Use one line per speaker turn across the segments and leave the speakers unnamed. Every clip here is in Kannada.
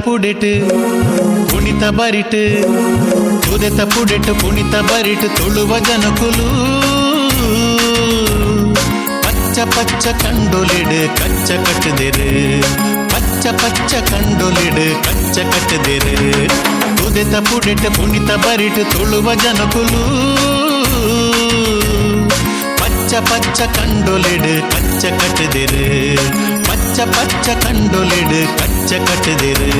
ಪುಡಿಟು ಕುಣಿತ ಬರಿಟು ತುದೆತ ಪುಡಿಟು ಕುಣಿತ ಬರಿಟು ತುಳುವ ಜನಕುಲು ಪಚ್ಚ ಪಚ್ಚ ಕಂಡೊಲಿಡು ಕಚ್ಚ ಕಟ್ಟದಿರು ಪಚ್ಚ ಪಚ್ಚ ಕಂಡೊಲಿಡು ಕಚ್ಚ ಕಟ್ಟದಿರು ತುದೆತ ಪುಡಿಟು ಕುಣಿತ ಬರಿಟು ತುಳುವ ಜನಕುಲು பச்சை பச்சை கண்டொலிடு கச்ச கட்டுதிரு பச்சை பச்சை கண்டொலிடு கச்ச கட்டுதிரு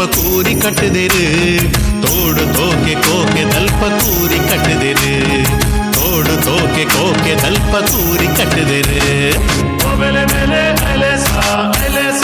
ಕೋಕೆದಲ್ಪ ಕೂರಿ ಕಟ್ಟದಿರು ತೋಡು ತೋಕೆ ಕೋಕೆ ಸ್ವಲ್ಪ ಕೂರಿ ಕಟ್ಟದಿರು ತೋಡು ತೋಕೆ ಕೋಕೆ ಸ್ವಲ್ಪ ಕೂರಿ ಕಟ್ಟದಿರು
Obele bele elesa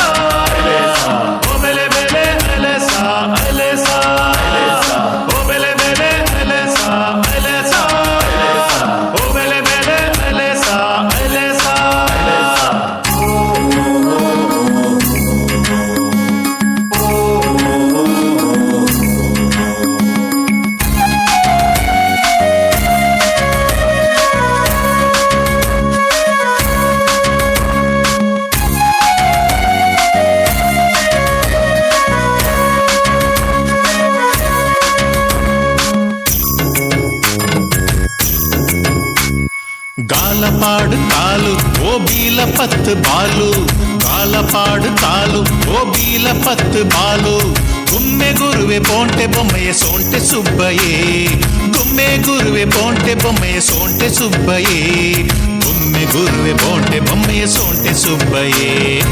పత్తు బాలు కాలపాడు తాలు గోబీల పత్తు బాలు. గుమ్మె గురువే పోంటే బొమ్మయ సోంటే సుబ్బయే. గుమ్మె గురువే పోంటే బొమ్మయ సోంటే సుబ్బయే.
గుమ్మె గురువే పోంటే బొమ్మయ సోంటే సుబ్బయే.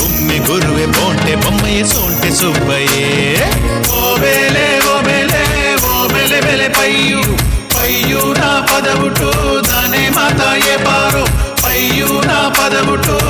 గుమ్మె గురువే పోంటే బొమ్మయ సోంటే సుబ్బయే. ఓబేలే ఓబేలే ఓబేలే బెలే
పయ్యు. పయ్యు నా పదవుటు దానే మాతాయే పారు. పయ్యు నా పదవుటు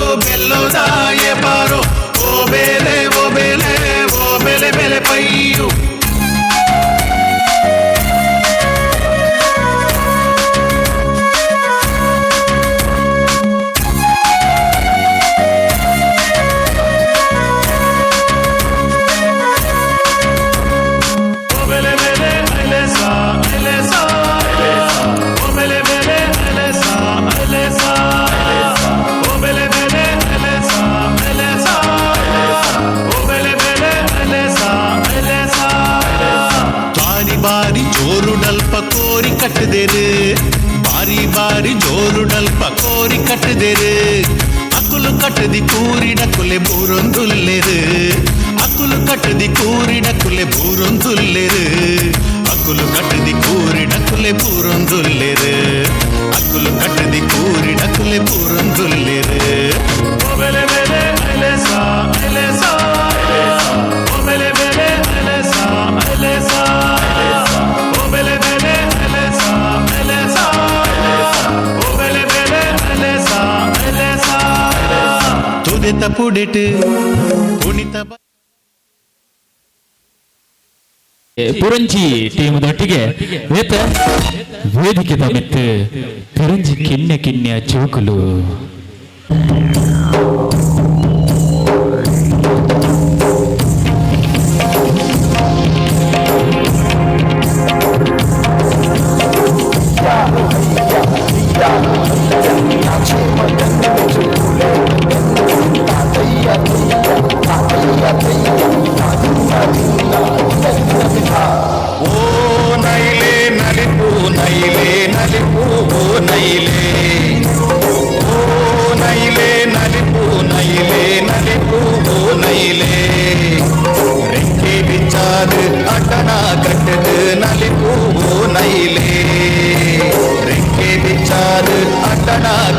ಅಕುಲು ಕಟ್ಟದಿ ಕೂರಿಡ ಕುಲೆ ಬೂರೊಂದುಲ್ಲೆರು ಅಕುಲು ಕಟ್ಟದಿ ಕೂರಿಡ ಕುಲೆ ಬೂರೊಂದುಲ್ಲೆರು
Obele bele
ಪುರಂಜಿ ಟೀಮದೊಟ್ಟಿಗೆ ವೇತ ವೇದಿಕೆ ತಮಿತ್ತು ಪುರಂಜಿ ಕಿನ್ನ ಕಿನ್ನೆಯ ಚೋಕುಲು.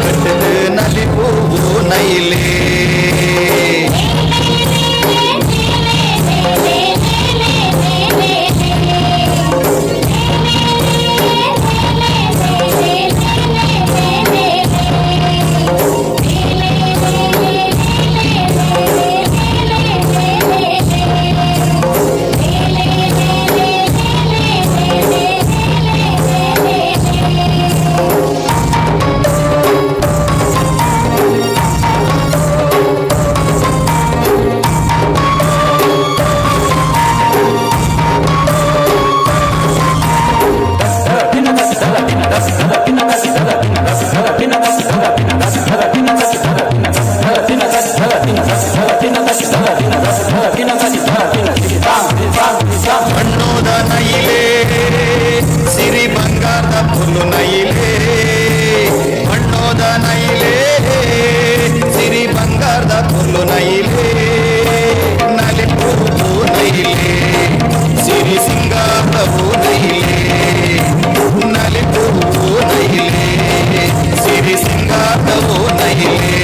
కట్టు నలిపు నైలే ಸಿರಿ ಬಂಗಾರದ ಪುಲ್ಲು ನೈಲೇ ಬಣ್ಣದ ನೈಲೇ ಸಿರಿ ಬಂಗಾರದ ಪುಲ್ಲು ನೈಲೇ ನಲಿಪು ನೈಲೇ ಸಿರಿ ಸಿಂಗಾರವು ನೈಲೇ ನಲಿಪು ನೈಲೇ ಸಿರಿ ಸಿಂಗಾರವು ನೈಲೇ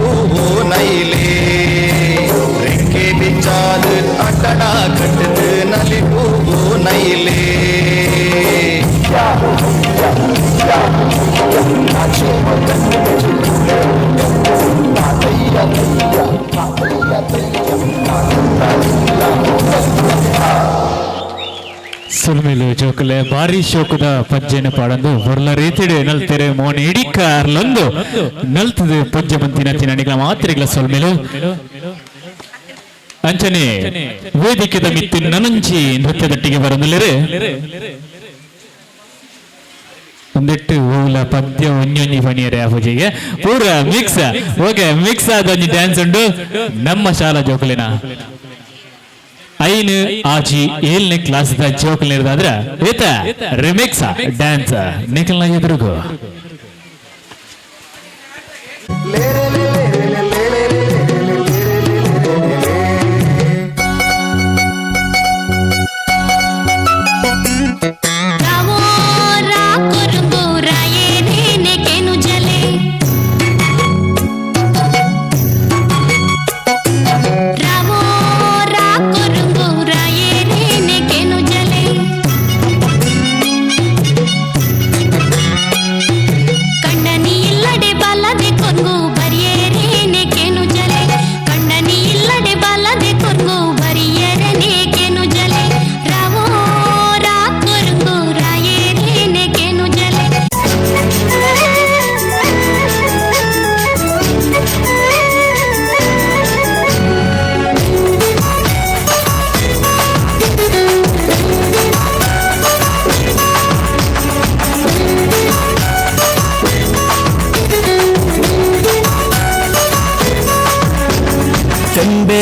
ನಲಿಪು ನೈಲೇ ಸಿರಿ ಸಿಂಗಾರದ ಪುಲ್ಲು ನೈಲೇ ನಲಿಪು ನೈಲೇ ಸಿರಿ ಸಿಂಗಾರದ ಪುಲ್ಲು ನೈಲೇ ಓ ನೈಲೇ ನಲಿಪು ನೈಲೇ ನಲಿಪು ನೈಲೇ ಓ ನೈಲೇ ನಲಿಪು ನೈಲೇ ನಲಿಪು ನೈಲೇ ರೆಕ್ಕೆ ಬಿಚ್ಚಾದು ಅಡ್ಡಣ ಕಟ್ಟದು ನಲಿಪು ನೈಲೇ ರೆಕ್ಕೆ
ಸುಲ್ಮೇಲು ಜೋಕಲೆ, ಭಾರಿ ಶೋಕದ ಪಜ್ಜೆನ ಪಾಡಂದು ಬರ್ಲ ರೀತಿಡೆ ನಲ್ತೆರೆ ಮೋನಿ, ಇಡೀ ಕಾರ್ಲೊಂದು ನಲ್ತದೆ ಪಜ್ಜೆ ಮಂತಿನ ತಿನ್ನಣಿಗಳ ಮಾತ್ರೆಗಳ ಸೊಲ್ಮೇಲು ಅಂಚನೆ ವೇದಿಕೆದ ಮಿತ್ತಿ ನನಂಚಿ ನೃತ್ಯದಟ್ಟಿಗೆ ಬರಲಿರೆ ಒಂದಿಟ್ಟು ಹೂಲ ಪದ್ಯ ಒಂಜೊಂಜಿ ಪಣಿಯರೆ ಆ ಪೂಜೆಗೆ. ಪೂರ ಮಿಕ್ಸ್ ಓಕೆ ಮಿಕ್ಸ್ ಆದ ಡ್ಯಾನ್ಸ್ ಉಂಡು. ನಮ್ಮ ಶಾಲಾ ಜೋಕಲಿನ. ಐನು ಆಜಿ ಏಳನೇ ಕ್ಲಾಸ್ ಜೋಕಲ್ ಇರೋದಾದ್ರ ಏತ ರಿಮಿಕ್ಸ್ ಡ್ಯಾನ್ಸ್. ನಿಖಲ್ನ ಎದುರುಗು.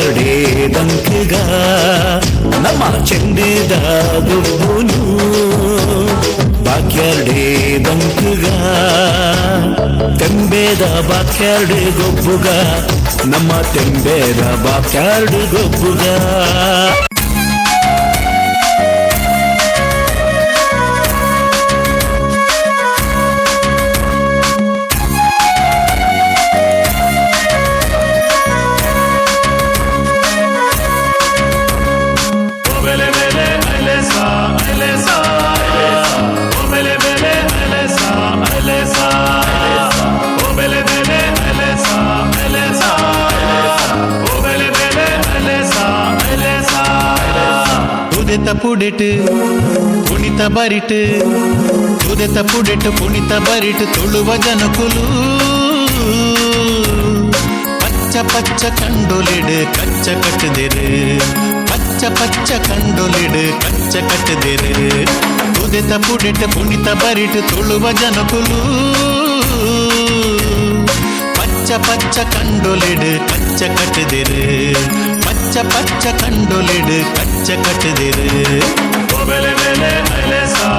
ಆಡೇದಂಕಿಗ ನಮ್ಮ ಚೆಂಡಿದಾಗುನು ಬಾಕ್ಯಾರ್ಡೇದಂಕಿಗ ತೆಂಬೇದ ಬಾಕ್ಯಾರ್ಡಿ ಗೊಬ್ಬುಗ ನಮ್ಮ ತೆಂಬೇದ ಬಾಕ್ಯಾರ್ಡಿ ಗೊಬ್ಬುಗ
ಕುದೆತ ಪುಡಿಟ್ಟು ಕುಣಿತ ಬರಿಟು ಕುದೆತ ಪುಡಿಟ್ಟು ಕುಣಿತ ಬರಿಟು ತುಳುವ ಜನಕುಲು பச்ச பச்ச கண்டொலிடு கச்ச கட்டுதிரு. பச்ச பச்ச கண்டொலிடு கச்ச கட்டுதிரு. ಕುದೆತ ಪುಡಿಟ್ಟು ಕುಣಿತ ಬರಿಟು ತುಳುವ ಜನಕುಲು
பச்ச பச்ச கண்டொலிடு கச்ச கட்டுதிரு. பச்ச பச்ச கண்டொலிடு கச்ச கட்டுதிரு
மெலசா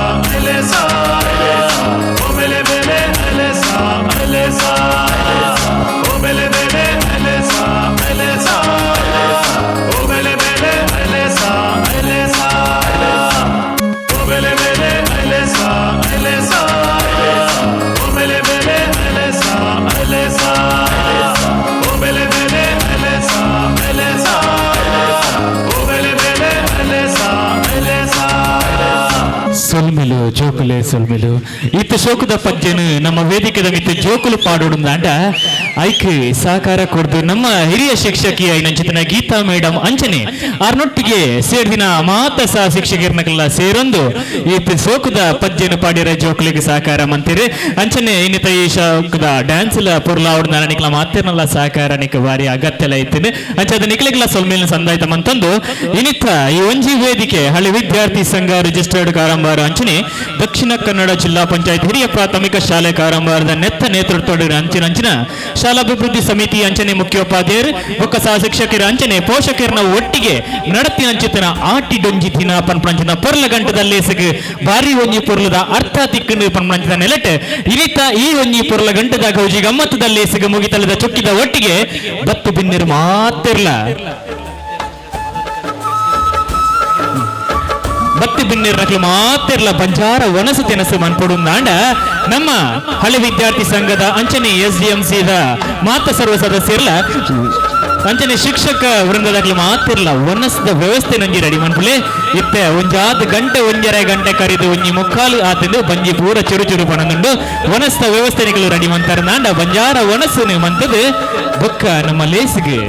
seul, mais ಇತ್ತ ಶೋಕದ ಪದ್ಯನು. ನಮ್ಮ ವೇದಿಕೆದ ಮಿತ್ತು ಜೋಕುಲು ಅಂತ ಐಕೆ ಸಹಕಾರ ಕೊಡ್ದು ನಮ್ಮ ಹಿರಿಯ ಶಿಕ್ಷಕಿ ನಂಚಿತನ ಗೀತಾ ಮೇಡಮ್ ಅಂಚನೆ ಆರ್ನೊಟ್ಟಿಗೆ ಸೇರಿದಿನ ಮಾತ ಸಹ ಶಿಕ್ಷಕರನ್ನೆಲ್ಲ ಸೇರೊಂದು. ಇತ್ತು ಶೋಕದ ಪದ್ಯನು ಪಾಡಿರ ಜೋಕುಲಿಗೆ ಸಹಕಾರ ಮಂತಿರಿ ಅಂಚನೆ ಇನ್ನಿತ ಈ ಶೋಕದ ಡ್ಯಾನ್ಸ್ ಪುರ್ಲ ಅವ್ರನ್ನ ನನಗೆಲ್ಲ ಮಾತೇನಲ್ಲ ಸಹಕಾರ ನಿಕ್ಕೆ ಬಾರಿ ಅಗತ್ಯ ಐತಿದೆ ಅಂಚದ ನಿಕ್ಲಿಗೆಲ್ಲ ಸೊಲ್ಮೇಲಿನ ಸಂದಾಯಿತ ಮಂತಂದು. ಇನ್ನಿತ್ತ ಈ ಒಂಜಿ ವೇದಿಕೆ ಹಳೆ ವಿದ್ಯಾರ್ಥಿ ಸಂಘ ರಿಜಿಸ್ಟರ್ಡ್ ಕಾರಂಬಾರ ಅಂಚನೆ ದಕ್ಷಿಣ ಕನ್ನಡ ಪಂಚಾಯತ್ ಹಿರಿಯ ಪ್ರಾಥಮಿಕ ಶಾಲೆ ಕಾರಂಬಾರದ ನೆತ್ತ ನೇತೃತ್ವದ ಅಂಚಿನ ಅಂಚಿನ ಶಾಲಾಭಿವೃದ್ಧಿ ಸಮಿತಿ ಅಂಚನೆ ಮುಖ್ಯೋಪಾಧ್ಯಾಯರು ಒಕ್ಕಸ ಶಿಕ್ಷಕರ ಅಂಚನೆ ಪೋಷಕರನ್ನ ಒಟ್ಟಿಗೆ ನಡತಿ ಅಂಚಿತನ ಆಟಿ ಡೊಂಜಿ ದಿನ ಪನ್ಪಂಚನ ಪೊರ್ಲ ಗಂಟದಲ್ಲಿ ಸಿಗ ಭಾರಿ ಒಂಜಿ ಪೊರ್ಲದ ಅರ್ಥ ತಿಕ್ಕಂಡು ಪನ್ಪಂಚದ ನೆಲಟ್. ಇರಿತ ಈ ಒಂಜಿ ಪೊರ್ಲ ಗಂಟದ ಗೌಜಿ ಗಮ್ಮತ್ತದಲ್ಲಿ ಸಿಗ ಮುಗಿತಲದ ಚೊಕ್ಕಿದ ಒಟ್ಟಿಗೆ ಬತ್ತು ಬಿನ್ನಿರು ಮಾತಿರ್ಲ. ಬತ್ತಿ ಬಿನ್ನಿರ್ನಕ್ಲು ಮಾತಿರ್ಲ ಬಂಜಾರ ಒಣಸು ತಿನಸು ಮನ್ಪಡುಂದಾಂಡ ನಮ್ಮ ಹಳೆ ವಿದ್ಯಾರ್ಥಿ ಸಂಘದ ಅಂಚನೆ ಎಸ್ ಡಿ ಎಂ ಸಿದ ಮಾತ ಸರ್ವ ಸದಸ್ಯರ್ಲ. ಅಂಚನೆ ಶಿಕ್ಷಕ ವೃಂದದಾಗ್ಲಿ ಮಾತಿರ್ಲ ಒನಸದ ವ್ಯವಸ್ಥೆ ನಂಜಿ ರೆಡಿ ಮನ್ಪುಲೆ. ಇತ್ತೆ ಒಂಜಾದ ಗಂಟೆ ಒಂಜರೆ ಗಂಟೆ ಕರಿದು ಒಂಜಿ ಮುಕ್ಕಾಲು ಆತಿಂದು ಬಂಜಿ ಪೂರ ಚುರು ಚುರು ಪಣಂದುಂಡು. ವ್ಯವಸ್ಥೆ ವ್ಯವಸ್ಥೆಗಳು ರೆಡಿ ಮಂತಾರ ನಾಂಡ ಬಂಜಾರ ಒನಸು ಮಂತದು ಬೊಕ್ಕ ನಮ್ಮ ಲೇಸಿಗೆ.